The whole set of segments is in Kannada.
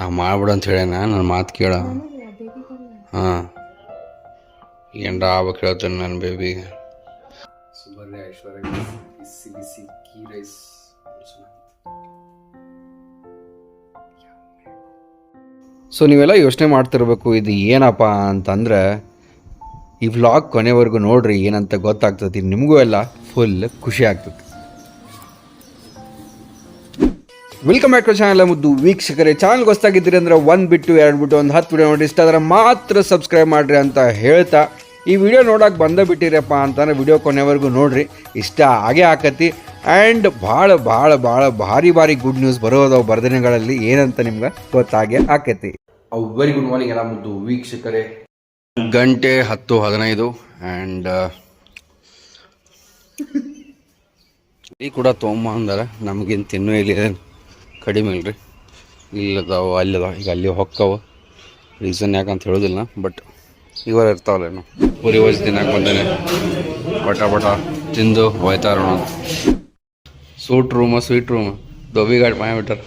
ನಾ ಮಾಡ್ಬಿಡು ಅಂತ ಹೇಳ ನನ್ನ ಮಾತು ಕೇಳ. ಹಾಂ. ಏನರ ಆಗ್ಬೇಕು ಹೇಳ್ತೇನೆ ನನ್ನ ಬೇಬಿ ಸುಬರ್ಯ ಐಶ್ವರ್ಯ ಬಿಸಿ ಬಿಸಿ ಕೀ ರೈಸ್ ಸೊ ನೀವೆಲ್ಲ ಯೋಚನೆ ಮಾಡ್ತಿರ್ಬೇಕು ಇದು ಏನಪ್ಪ ಅಂತಂದ್ರೆ ಈ ವ್ಲಾಗ್ ಕೊನೆವರೆಗೂ ನೋಡ್ರಿ ಏನಂತ ಗೊತ್ತಾಗ್ತದೆ ನಿಮಗೂ ಎಲ್ಲ ಫುಲ್ ಖುಷಿ ಆಗ್ತದೆ. ವೆಲ್ಕಮ್ ಬ್ಯಾಕ್ ಟು ಚಾನಲ್ ಮುದ್ದು ವೀಕ್ಷಕರೇ. ಚಾನಲ್ ಹೊಸ್ತಾಗಿದ್ದೀರಿ ಅಂದ್ರೆ ಒಂದು ಬಿಟ್ಟು ಎರಡು ಬಿಟ್ಟು ಒಂದು ಹತ್ತು ವಿಡಿಯೋ ನೋಡಿ ಇಷ್ಟ ಆದರೆ ಮಾತ್ರ ಸಬ್ಸ್ಕ್ರೈಬ್ ಮಾಡಿರಿ ಅಂತ ಹೇಳ್ತಾ. ಈ ವಿಡಿಯೋ ನೋಡೋಕೆ ಬಂದ ಬಿಟ್ಟಿರಪ್ಪ ಅಂತಂದ್ರೆ ವಿಡಿಯೋ ಕೊನೆವರೆಗೂ ನೋಡ್ರಿ. ಇಷ್ಟ ಆಗೇ ಆಕತಿ. ಆ್ಯಂಡ್ ಭಾಳ ಭಾಳ ಭಾಳ ಭಾರಿ ಭಾರಿ ಗುಡ್ ನ್ಯೂಸ್ ಬರೋದವು ಬರದಿನಗಳಲ್ಲಿ. ಏನಂತ ನಿಮ್ಗೆ ಗೊತ್ತಾಗೇ ಆಕತಿ. ವೆರಿ ಗುಡ್ ಮಾರ್ನಿಂಗ್ ಎಲ್ಲ ಮುದ್ದು ವೀಕ್ಷಕರೇ. ಗಂಟೆ ಹತ್ತು ಹದಿನೈದು ಆ್ಯಂಡ್ ಈ ಕೂಡ ತೊಗೊಂಬ ಅಂದರೆ. ನಮಗಿಂತ ಇನ್ನೂ ಇಲ್ಲಿ. ಕಡಿಮೆ ಇಲ್ರಿ. ಇಲ್ಲದಾವ, ಅಲ್ಲದ, ಈಗ ಅಲ್ಲಿ ಹೊಕ್ಕವ. ರೀಸನ್ ಯಾಕಂತ ಹೇಳೋದಿಲ್ಲ ಬಟ್ ಇವರ ಇರ್ತಾವಲ್ಲೇನು ಪೂರಿ ವಯಸ್ಸು ತಿನ್ನಕ್ಕೆ ಬಂದೇನೆ. ಬಟ ಬಟ ತಿಂದು ಹೋಯ್ತಾ ಇರೋಣ ಅಂತ. ಸೂಟ್ ರೂಮ ಸ್ವೀಟ್ ರೂಮ ದೊಬ್ಬಿ ಗಾಡಿ ಮಾಯ ಬಿಟ್ಟಾರ.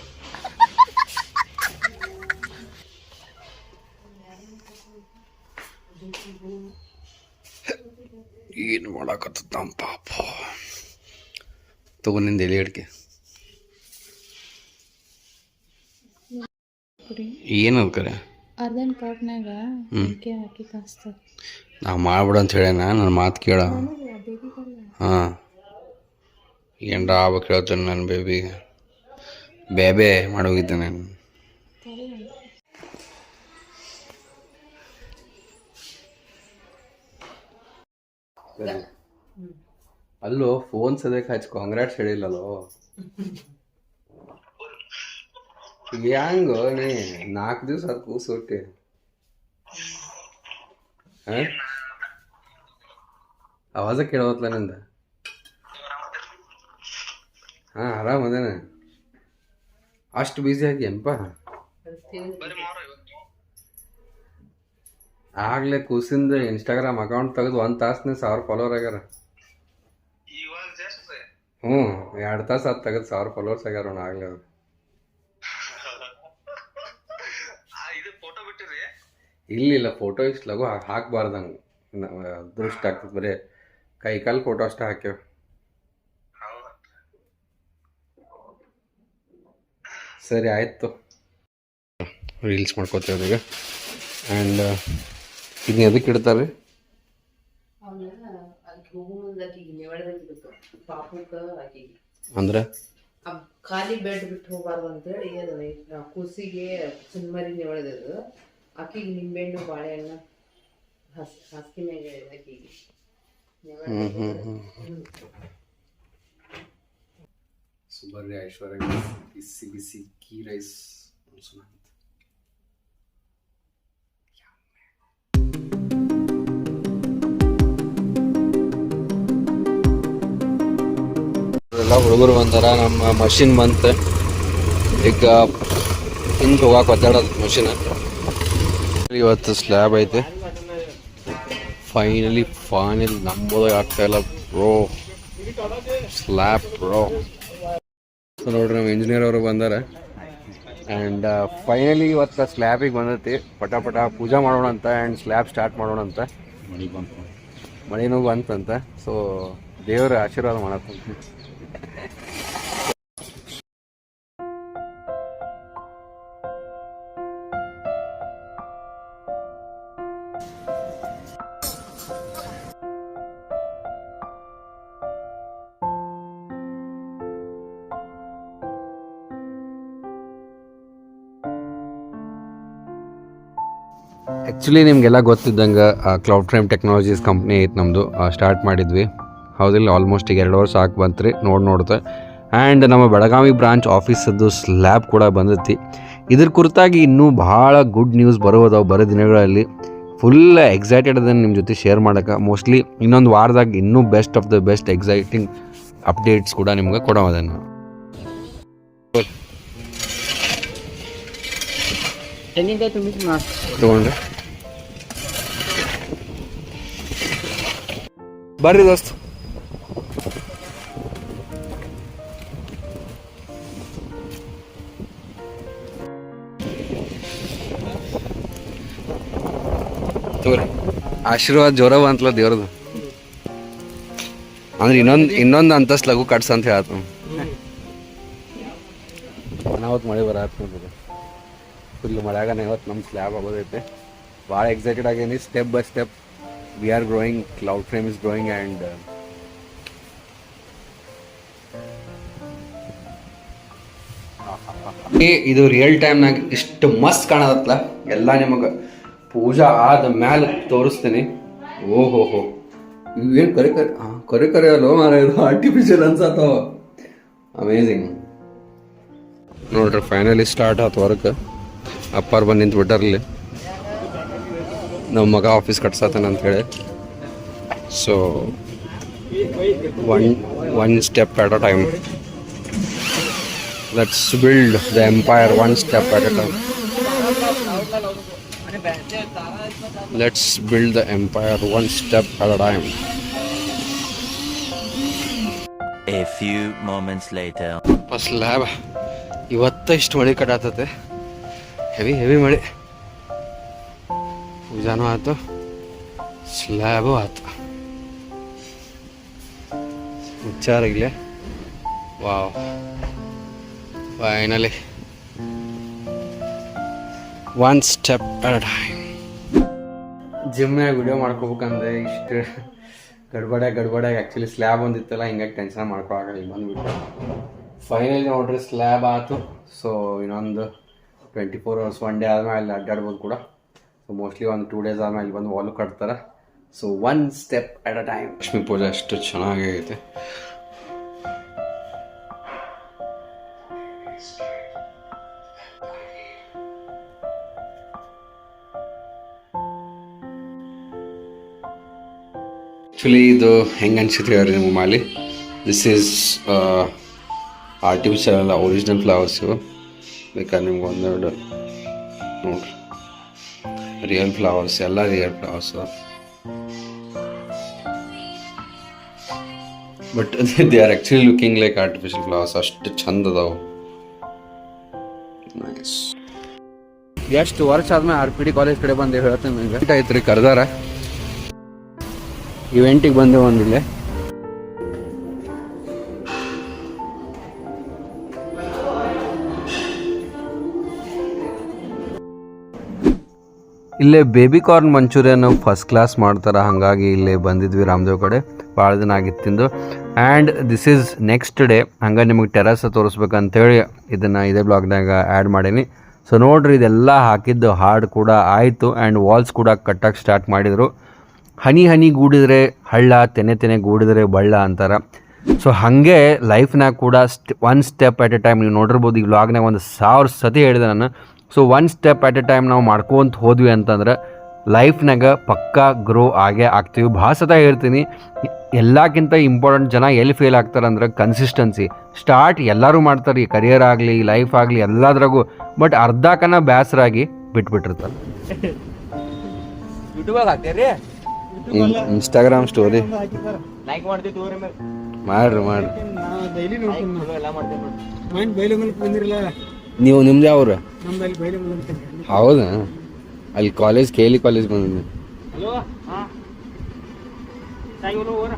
ಏನು ಮಾಡಕತ್ತ ಪಾಪ. ತಗೊಂಡಿಂದ ಎಲೆ ಅಡಿಕೆ. ಏನದು ಕರೆ? ಅರ್ಧನ್ ಪಾಟ್ನಾಗ ಅಡಿಕೆ ಹಾಕಿ ಕಾಸ್ತಾರೆ. ನಾ ಮಾಡ್ಬಿಡು ಅಂತ ಹೇಳ್ಯಾನ ನನ್ನ ಮಾತು ಕೇಳ. ಹಾಂ. ಏನರ ಆಗ್ಬೇಕು ಹೇಳ್ತೇನೆ ನನ್ನ ಬೇಬಿಗೆ ಬೇಬೆ ಮಾಡೋಗಿದ್ದೆ ನಾನು. ಅಲ್ಲೋ ಫೋನ್ ಸದ್ಯಕ್ಕೆ ಹಚ್ಚಿ ಕಾಂಗ್ರಾಟ್ಸ್ ಹೇಳಿಲ್ಲಲ್ಲೋ ಹೆಂಗೋ ನೀ ನಾಲ್ಕು ದಿವಸ ಹಾಂ? ಆವಾಜ ಕೇಳೋತ್ಲ ನಿಂದ? ಹಾಂ ಆರಾಮ ಅದೇನ. ಅಷ್ಟು ಬ್ಯುಸಿ ಆಗಿ ಎಂಪ ಆಗ್ಲೇ ಕೂಸಿಂದ ಇನ್ಸ್ಟಾಗ್ರಾಮ್ ಅಕೌಂಟ್ ತೆಗೆದು ಒಂದು ತಾಸನೇ ಸಾವಿರ ಫಾಲೋವರ್ ಆಗ್ಯಾರ. ಹ್ಞೂ ಎರಡು ತಾಸು ಅದು ತೆಗೆದು ಸಾವಿರ ಫಾಲೋವರ್ಸ್ ಆಗ್ಯಾರ ಅವ್ನು ಆಗ್ಲೇ ಅವ್ರು. ಇಲ್ಲ ಇಲ್ಲ ಫೋಟೋ ಇಷ್ಟು ಲಘು ಹಾಕ್ಬಾರ್ದಂಗೆ ಅದೃಷ್ಟ ಆಗ್ತದೆ ಬರೀ ಕೈ ಕಾಲು ಫೋಟೋ ಅಷ್ಟೇ ಹಾಕ್ಯವ ಸರಿ ಆಯಿತು. ರೀಲ್ಸ್ ಮಾಡ್ಕೋತೇವೆ ಈಗ ಆ್ಯಂಡ್ ಇದನ್ನ ಎದಕ್ಕೆ ಇಡ್ತಾರೆ? ಅಂದ್ರೆ? ಖಾಲಿ ಬೆಡ್ ಬಿಟ್ಟು ಹೋಗಬಾರ್ದು ಅಂತೇಳಿ ಕುಸಿಗೆ ಸುಮ್ಮರಿ ನೆವಳದದು. ಆಕಿಗೆ ನಿಂಬೆಹಣ್ಣು ಬಾಳೆಹಣ್ಣು ಹಸ್ ಹಾಸಿಗೆ ಹ್ಞೂ ಹ್ಞೂ ಹ್ಞೂ ಸುಬರ್ಯ ಐಶ್ವರ್ಯ ಬಿಸಿ ಬಿಸಿ ಕೀ ರೈಸ್ ಎಲ್ಲ ಹುಡುಗರು ಬಂದಾರ ನಮ್ಮ ಮಷಿನ್ ಬಂತ. ಈಗ ಹಿಂಗೆ ಹೋಗಾಕ ಒದ್ದಾಡೋದು ಮಷಿನ್. ಇವತ್ತು ಸ್ಲ್ಯಾಬ್ ಐತೆ. ಫೈನಲಿ ಫೈನಲ್ ನಂಬೋದು ಆಗ್ತಾ ಇಲ್ಲ ಬ್ರೋ ಸ್ಲ್ಯಾಬ್ ಬ್ರೋ ಸೊ ನೋಡ್ರಿ ನಮ್ಮ ಇಂಜಿನಿಯರ್ ಅವರು ಬಂದಾರೆ. ಆ್ಯಂಡ್ ಫೈನಲಿ ಇವತ್ತು ಸ್ಲ್ಯಾಬಿಗೆ ಬಂದೈತಿ. ಪಟ ಪಟ ಪೂಜೆ ಮಾಡೋಣ ಅಂತ ಆ್ಯಂಡ್ ಸ್ಲ್ಯಾಬ್ ಸ್ಟಾರ್ಟ್ ಮಾಡೋಣ ಅಂತ. ಮಳೆನೂ ಬಂತಂತ ಸೊ ದೇವರ ಆಶೀರ್ವಾದ ಮಾಡತ್ತಂತ ಆ್ಯಕ್ಚುಲಿ ನಿಮಗೆಲ್ಲ ಗೊತ್ತಿದ್ದಂಗೆ ಕ್ಲೌಡ್ ಫ್ರೇಮ್ ಟೆಕ್ನಾಲಜೀಸ್ ಕಂಪ್ನಿ ಐತೆ ನಮ್ಮದು ಸ್ಟಾರ್ಟ್ ಮಾಡಿದ್ವಿ. ಹೌದಿಲ್ಲ ಆಲ್ಮೋಸ್ಟ್ ಈಗ ಎರಡು ವರ್ಷ ಹಾಕಿ ರೀ ನೋಡಿ ನೋಡ್ತಾ. ಆ್ಯಂಡ್ ನಮ್ಮ ಬೆಳಗಾವಿ ಬ್ರಾಂಚ್ ಆಫೀಸದ್ದು ಸ್ಲ್ಯಾಬ್ ಕೂಡ ಬಂದೈತಿ. ಇದ್ರ ಕುರಿತಾಗಿ ಇನ್ನೂ ಭಾಳ ಗುಡ್ ನ್ಯೂಸ್ ಬರೋದವು ಬರೋ ದಿನಗಳಲ್ಲಿ. ಫುಲ್ ಎಕ್ಸೈಟೆಡ್ ಅದನ್ನು ನಿಮ್ಮ ಜೊತೆ ಶೇರ್ ಮಾಡೋಕೆ. ಮೋಸ್ಟ್ಲಿ ಇನ್ನೊಂದು ವಾರದಾಗ ಇನ್ನೂ best of the best exciting updates ಕೂಡ ನಿಮ್ಗೆ ಕೊಡೋ ಅದನ್ನು. ಬರ್ರಿ ದೋಸ್ತ್. ಆಶೀರ್ವಾದ ಜ್ವರ ಬಂತಲ್ಲ ದೇವ್ರದು. ಅಂದ್ರೆ ಇನ್ನೊಂದು ಇನ್ನೊಂದು ಅಂತಸ್ ಲಘು ಕಟ್ಸ ಅಂತ ಹೇಳತ್ತ ಅನಾವತ್ ಮಳೆ ಬರತ್ತ ಫುಲ್ ಮಳೆಯಾಗ ಇವತ್ತು ನಮ್ಮ ಸ್ಲ್ಯಾಬ್ ಆಗೋದೈತೆ. ಭಾಳ excited ಆಗೇನಿ step by step we are growing cloud frame is growing and ಇದು ರಿಯಲ್ ಟೈಮ್ನಾಗ ಇಷ್ಟು ಮಸ್ತ್ ಕಾಣದತ್ಲ ಎಲ್ಲ ನಿಮಗೆ ಪೂಜಾ ಆದ ಮ್ಯಾಲ ತೋರಿಸ್ತೀನಿ. ಓಹೋ ಹೋ ಇವೇನು ಕರೆ ಕರೆ ಕರೆ ಕರೆ ಅಲ್ವ ಮಾರ ಇದು ಆರ್ಟಿಫಿಷಿಯಲ್ ಅನ್ಸತ್ತವ ಅಮೇಝಿಂಗ್ ನೋಡ್ರಿ ಫೈನಲಿ ಸ್ಟಾರ್ಟ್ ಆಯ್ತು ವರ್ಕ್ ಅಪ್ಪಾರ್ ಬಂದು ನಿಂತು ಬಿಟ್ಟಾರಲ್ಲಿ ನಮ್ಮ ಮಗ ಆಫೀಸ್ ಕಟ್ಸತ್ತಾನ ಅಂತ ಹೇಳಿ. So one one step at a time let's build the empire one step at a time. Let's build the empire one step at a time. A few moments later. First lab ಇವತ್ತ ಇಷ್ಟು ಮಳೆ ಕಟ್ಟಾತತೆ ಹೆವಿ ಹೆವಿ ಮಳೆ ಪೂಜಾನೂ ಆಯ್ತು ಸ್ಲ್ಯಾಬು ಆಯ್ತು ಹುಚ್ಚಾರಾಗಿಲ್ಲ wow finally one step at ಜಿಮ್ನಾಗ video ಮಾಡ್ಕೋಬೇಕಂದ್ರೆ ಇಷ್ಟು ಗಡ್ಬಡ್ಯಾಗ ಗಡ್ಬಡ್ಯಾಗ ಆ್ಯಕ್ಚುಲಿ ಸ್ಲ್ಯಾಬ್ ಒಂದಿತ್ತಲ್ಲ ಹಿಂಗಾಗಿ ಟೆನ್ಷನ್ ಮಾಡ್ಕೊಳಕಲ್ಲ ಇಲ್ಲಿ ಬಂದುಬಿಟ್ಟು. ಫೈನಲಿ ನೋಡ್ರಿ ಸ್ಲ್ಯಾಬ್ ಆಯಿತು ಸೊ ಇನ್ನೊಂದು twenty four hours one day ಆದಮೇಲೆ ಅಲ್ಲಿ ಅಡ್ಡಾಡ್ಬೋದು ಕೂಡ. ಸೊ ಮೋಸ್ಟ್ಲಿ ಒಂದು ಟೂ ಡೇಸ್ ಆದಮೇಲೆ ಇಲ್ಲಿ ಬಂದು ವಾಲು ಕಟ್ತಾರೆ. So one step at a time Lakshmi ಪೂಜೆ ಅಷ್ಟು ಚೆನ್ನಾಗೈತೆ ಆ್ಯಕ್ಚುಲಿ ಇದು ಹೆಂಗೆ ಅನ್ಸುತ್ತೆ ಹೇಳ್ರಿ ನಿಮ್ಮ ಮಾಲಿ? ದಿಸ್ ಈಸ್ ಆರ್ಟಿಫಿಷಿಯಲ್ ಅಲ್ಲ ಒರಿಜಿನಲ್ ಫ್ಲವರ್ಸ್ ಇವು. ಬೇಕಾದ್ರೆ ನಿಮ್ಗೆ ಒಂದೆರಡು ನೋಡ್ರಿ. ರಿಯಲ್ ಫ್ಲವರ್ಸ್ ಎಲ್ಲ real flowers but they are actually looking like artificial flowers ಅಷ್ಟು ಚಂದ ಅದಾವು. ನೈಸ್ ಎಷ್ಟು ವರ್ಷ ಆದ್ಮೇಲೆ ಆರ್ ಪಿ ಡಿ ಕಾಲೇಜ್ ಕಡೆ ಬಂದು ಹೇಳ್ತೇನೆ ನಿಮಗೆ. ಆಯ್ತು ರೀ ಕರ್ದಾರ. ಇವೆಂಟಿಗೆ ಬಂದೆ ಒಂದಿಲ್ಲ ಇಲ್ಲೇ ಬೇಬಿ ಕಾರ್ನ್ ಮಂಚೂರಿಯನ್ನು ಫಸ್ಟ್ ಕ್ಲಾಸ್ ಮಾಡ್ತಾರೆ, ಹಾಗಾಗಿ ಇಲ್ಲೇ ಬಂದಿದ್ವಿ ರಾಮದೇವ್ ಕಡೆ. ಭಾಳ ದಿನ ಆಗಿತ್ತು ತಿಂದು. And this is next day ಹಂಗೆ ನಿಮಗೆ ಟೆರಸ್ ತೋರಿಸ್ಬೇಕಂತೇಳಿ ಇದನ್ನು ಇದೇ ಬ್ಲಾಗ್ನಾಗ ಆ್ಯಡ್ ಮಾಡೀನಿ. ಸೊ ನೋಡ್ರಿ, ಇದೆಲ್ಲ ಹಾಕಿದ್ದು ಹಾಡು ಕೂಡ ಆಯಿತು ಆ್ಯಂಡ್ ವಾಲ್ಸ್ ಕೂಡ ಕಟ್ಟಕ್ಕೆ ಸ್ಟಾರ್ಟ್ ಮಾಡಿದರು. ಹನಿ ಹನಿ ಗೂಡಿದರೆ ಹಳ್ಳ, ತೆನೆ ತೆನೆ ಗೂಡಿದರೆ ಬಳ್ಳ ಅಂತಾರೆ. ಸೊ ಹಾಗೆ ಲೈಫ್ನಾಗ ಕೂಡ ಸ್ಟ್ one step at a time ನೀವು ನೋಡಿರ್ಬೋದು, ಈ ವ್ಲಾಗ್ನಾಗ ಒಂದು ಸಾವಿರ ಸತಿ ಹೇಳಿದೆ ನಾನು. So one step at a time ನಾವು ಮಾಡ್ಕೊಂತ ಹೋದ್ವಿ ಅಂತಂದ್ರೆ ಲೈಫ್ನಾಗ ಪಕ್ಕಾ ಗ್ರೋ ಆಗೇ ಆಗ್ತೀವಿ. ಭಾಳ ಹೇಳ್ತೀನಿ, ಎಲ್ಲಕ್ಕಿಂತ ಇಂಪಾರ್ಟೆಂಟ್ ಜನ ಎಲ್ಲಿ ಫೇಲ್ ಆಗ್ತಾರೆ ಅಂದ್ರೆ ಕನ್ಸಿಸ್ಟೆನ್ಸಿ ಸ್ಟಾರ್ಟ್ ಎಲ್ಲರೂ ಮಾಡ್ತಾರೆ, ಈ ಕರಿಯರ್ ಆಗಲಿ ಲೈಫ್ ಆಗಲಿ, ಎಲ್ಲದ್ರಾಗೂ. ಬಟ್ ಅರ್ಧಕನ ಬೇಸರಾಗಿ ಬಿಟ್ಬಿಟ್ಟಿರ್ತಾರೆ. ಇನ್ಸ್ಟಾಗ್ರಾಮ್ ಸ್ಟೋರಿ ಮಾಡ್ರಿ ಮಾಡ್ರಿ. ನೀವು ನಿಮ್ದು ಯಾವ್ರ ಮೂಲಕ ಹೌದಾ? ಅಲ್ಲಿ ಕಾಲೇಜ್ ಕೇಳಿ ಕಾಲೇಜ್ ಬಂದಿದ್ದೆ ಹಲೋ ಹಾ. ಸಾಯಿ ಹೋರ